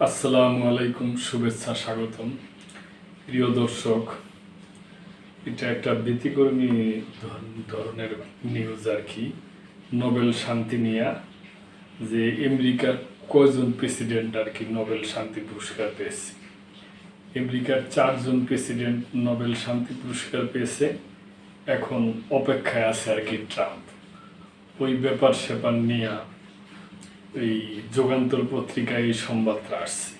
আসসালামু আলাইকুম, শুভেচ্ছা, স্বাগতম। প্রিয় দর্শক, এটা একটা ব্যতিকর্মী ধর- ধরনের নিউজ আর কি। নোবেল শান্তি নিয়া, যে আমেরিকার কয়জন প্রেসিডেন্ট আর কি নোবেল শান্তি পুরস্কার পেয়েছে। আমেরিকার চারজন প্রেসিডেন্ট নোবেল শান্তি পুরস্কার পেয়েছে, এখন অপেক্ষায় আছে আর কি ট্রাম্প। ওই ব্যাপার স্যাপার নিয়ে এই যুগান্তর পত্রিকায় এই সংবাদটা আসছে।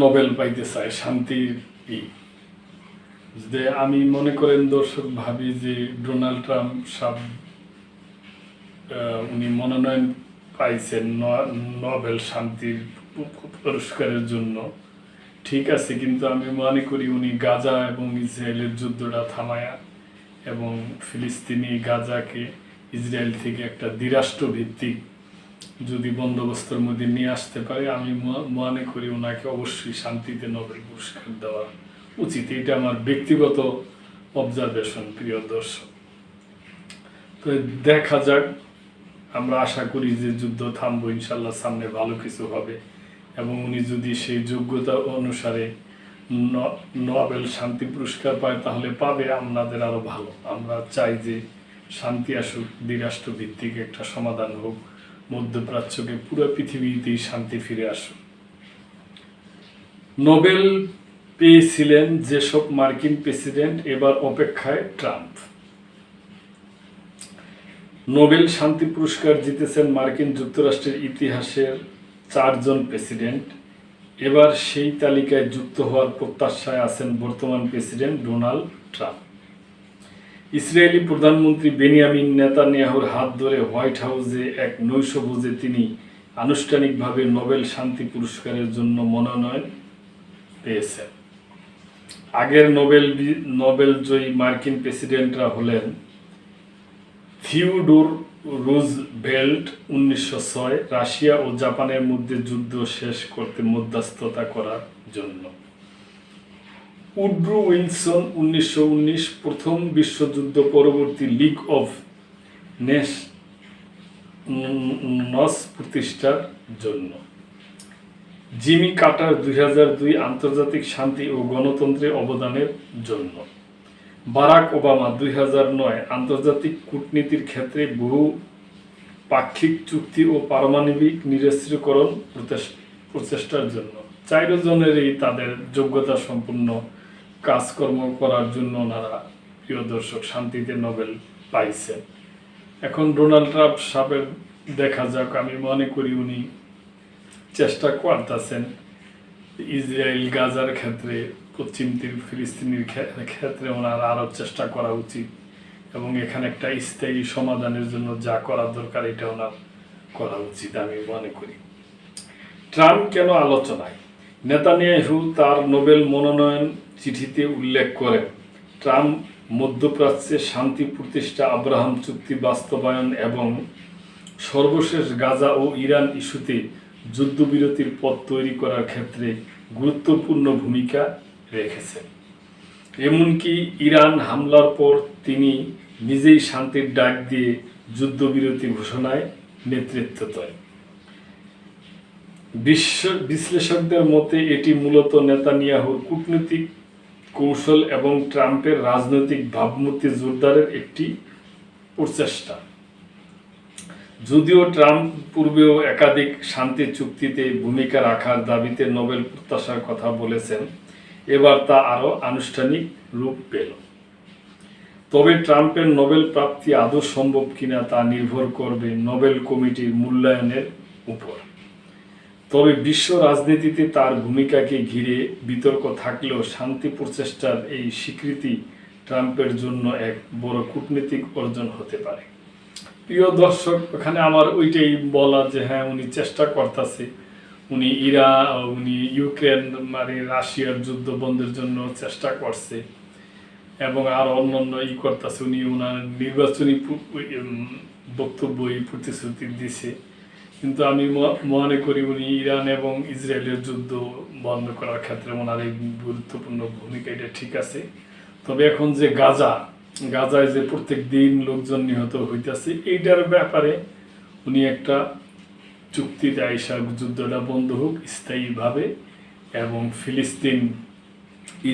নোবেল পাইতে চায়, শান্তির ই। যে আমি মনে করেন দর্শক ভাবি যে ডোনাল্ড ট্রাম্প সাব উনি মনোনয়ন পাইছেন নোবেল শান্তির পুরস্কারের জন্য। ঠিক আছে, কিন্তু আমি মনে করি উনি গাজা এবং ইসরায়েলের যুদ্ধটা থামায়া এবং ফিলিস্তিনি গাজাকে ইসরায়েল থেকে একটা দ্বিরাষ্ট্র ভিত্তিক যদি বন্দোবস্তের মধ্যে নিয়ে আসতে পারে, আমি মনে করি ওনাকে অবশ্যই শান্তিতে নোবেল পুরস্কার দেওয়া উচিত। এটা আমার ব্যক্তিগত অবজারভেশন প্রিয় দর্শক। তো দেখা যাক, আমরা আশা করি যে যুদ্ধ থামবো ইনশাল্লাহ সামনে ভালো কিছু হবে। এবং উনি যদি সেই যোগ্যতা অনুসারে নোবেল শান্তি পুরস্কার পায়, তাহলে পাবে আমাদের আরও ভালো। আমরা চাই যে শান্তি আসুক, দ্বিরাষ্ট্র ভিত্তিক একটা সমাধান হোক, মধ্যপ্রাচ্যকে পুরো পৃথিবীতেই শান্তি ফিরে আসুক। নোবেল পেয়েছিলেন যেসব মার্কিন প্রেসিডেন্ট এবার অপেক্ষায় ট্রাম্প। নোবেল শান্তি পুরস্কার জিতেছেন মার্কিন যুক্তরাষ্ট্রের ইতিহাসের চারজন প্রেসিডেন্ট। এবার সেই তালিকায় যুক্ত হওয়ার প্রত্যাশায় আছেন বর্তমান প্রেসিডেন্ট ডোনাল্ড ট্রাম্প। ইসরায়েলি প্রধানমন্ত্রী বেনিয়ামিন নেতানিয়াহুর হাত ধরে হোয়াইট হাউসে এক নৈশভোজে তিনি আনুষ্ঠানিকভাবে নোবেল শান্তি পুরস্কারের জন্য মনোনয়ন পেয়েছেন। আগের নোবেল বি- নোবেল জয়ী মার্কিন প্রেসিডেন্টরা হলেন থিওডোর রুজভেল্ট উনিশশো ছয়, রাশিয়া ও জাপানের মধ্যে যুদ্ধ শেষ করতে মধ্যস্থতা করার জন্য। উড্রু উইনসন উনিশশো উনিশ প্রথম বিশ্বযুদ্ধ পরবর্তী লিগ অফ নেশ নস প্রতিষ্ঠার জন্য। জিমি কাটার দুই আন্তর্জাতিক শান্তি ও গণতন্ত্রে অবদানের জন্য। বারাক ওবামা দুই আন্তর্জাতিক কূটনীতির ক্ষেত্রে বহু পাক্ষিক চুক্তি ও পারমাণবিক নিরস্ত্রীকরণ প্রচেষ- প্রচেষ্টার জন্য। চারজনেরই তাদের যোগ্যতা সম্পূর্ণ কাজকর্ম করার জন্য ওনারা প্রিয় দর্শক শান্তিতে নোবেল পাইছেন। এখন ডোনাল্ড ট্রাম্প সাহেবের দেখা যাক, আমি মনে করি উনি চেষ্টা করতেছেন ইসরায়েল, গাজার ক্ষেত্রে, পশ্চিম তীর, ফিলিস্তিনির ক্ষেত্রে ওনার আরও চেষ্টা করা উচিত এবং এখানে একটা স্থায়ী সমাধানের জন্য যা করা দরকার এটা ওনার করা উচিত, আমি মনে করি। ট্রাম্প কেন আলোচনায়? নেতানিয়াহু তার নোবেল মনোনয়ন চিঠিতে উল্লেখ করেন, ট্রাম্প মধ্যপ্রাচ্যে শান্তি প্রতিষ্ঠা, আব্রাহাম চুক্তি বাস্তবায়ন এবং সর্বশেষ গাজা ও ইরান ইস্যুতে যুদ্ধবিরতির পথ তৈরি করার ক্ষেত্রে গুরুত্বপূর্ণ ভূমিকা রেখেছেন। এমনকি ইরান হামলার পর তিনি নিজেই শান্তির ডাক দিয়ে যুদ্ধবিরতি ঘোষণায় নেতৃত্ব দেন। বিশ্ব বিশ্লেষকদের মতে, এটি মূলত নেতানিয়াহুর কূটনৈতিক কৌশল এবং ট্রাম্পের রাজনৈতিক ভাবমূর্তি জোরদারের একটি প্রচেষ্টা। যদিও ট্রাম্প পূর্বেও একাধিক শান্তি চুক্তিতে ভূমিকা রাখার দাবিতে নোবেল প্রত্যাশার কথা বলেছেন, এবার তা আরও আনুষ্ঠানিক রূপ পেল। তবে ট্রাম্পের নোবেল প্রাপ্তি আদৌ সম্ভব কিনা তা নির্ভর করবে নোবেল কমিটির মূল্যায়নের উপর। তবে বিশ্ব রাজনীতিতে তার ভূমিকাকে ঘিরে বিতর্ক থাকলেও শান্তি প্রচেষ্টার এই স্বীকৃতি ট্রাম্পের জন্য এক বড় কূটনীতিক অর্জন হতে পারে। প্রিয় দর্শক ওখানে আমার ওইটাই বলা যে হ্যাঁ উনি চেষ্টা করতেছে। উনি ইরা, উনি ইউক্রেন মানে রাশিয়ার যুদ্ধ বন্ধের জন্য চেষ্টা করছে এবং আর অন্যান্য ই করতেছে। উনি ওনার নির্বাচনী বক্তব্য প্রতিশ্রুতি দিছে। কিন্তু আমি মনে করি উনি ইরান এবং ইসরায়েলের যুদ্ধ বন্ধ করার ক্ষেত্রে ওনার এই গুরুত্বপূর্ণ ভূমিকা এটা ঠিক আছে। তবে এখন যে গাজা, গাজায় যে প্রত্যেক দিন লোকজন নিহত হইতেছে, এইটার ব্যাপারে উনি একটা চুক্তিতে আইসা যুদ্ধটা বন্ধ হোক স্থায়ীভাবে এবং ফিলিস্তিন,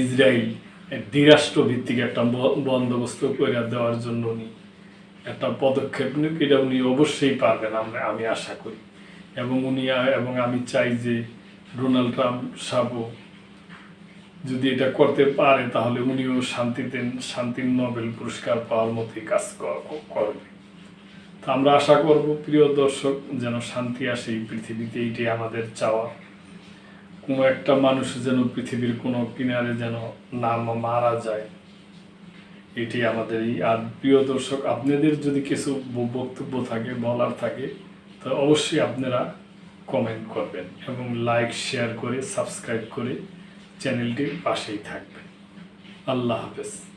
ইসরায়েল দ্বিরাষ্ট্র ভিত্তিক একটা বন্দোবস্ত করে দেওয়ার জন্য উনি একটা পদক্ষেপ নিক, এটা উনি অবশ্যই পারবেন, আমরা, আমি আশা করি। এবং উনি, এবং আমি চাই যে ডোনাল্ড ট্রাম্প সাবও যদি এটা করতে পারে, তাহলে উনিও শান্তিতে, শান্তির নোবেল পুরস্কার পাওয়ার মতোই কাজ করবে। তো আমরা আশা করব, প্রিয় দর্শক, যেন শান্তি আসে এই পৃথিবীতে এইটাই আমাদের চাওয়া। কোনো একটা মানুষ যেন পৃথিবীর কোনো কিনারে যেন না মারা যায়। এটি আমাদের এই আর প্রিয় দর্শক, আপনাদের যদি কিছু বক্তব্য থাকে, বলার থাকে, তো অবশ্যই আপনারা কমেন্ট করবেন এবং লাইক শেয়ার করে সাবস্ক্রাইব করে চ্যানেলটির পাশেই থাকবেন। আল্লাহ হাফেজ।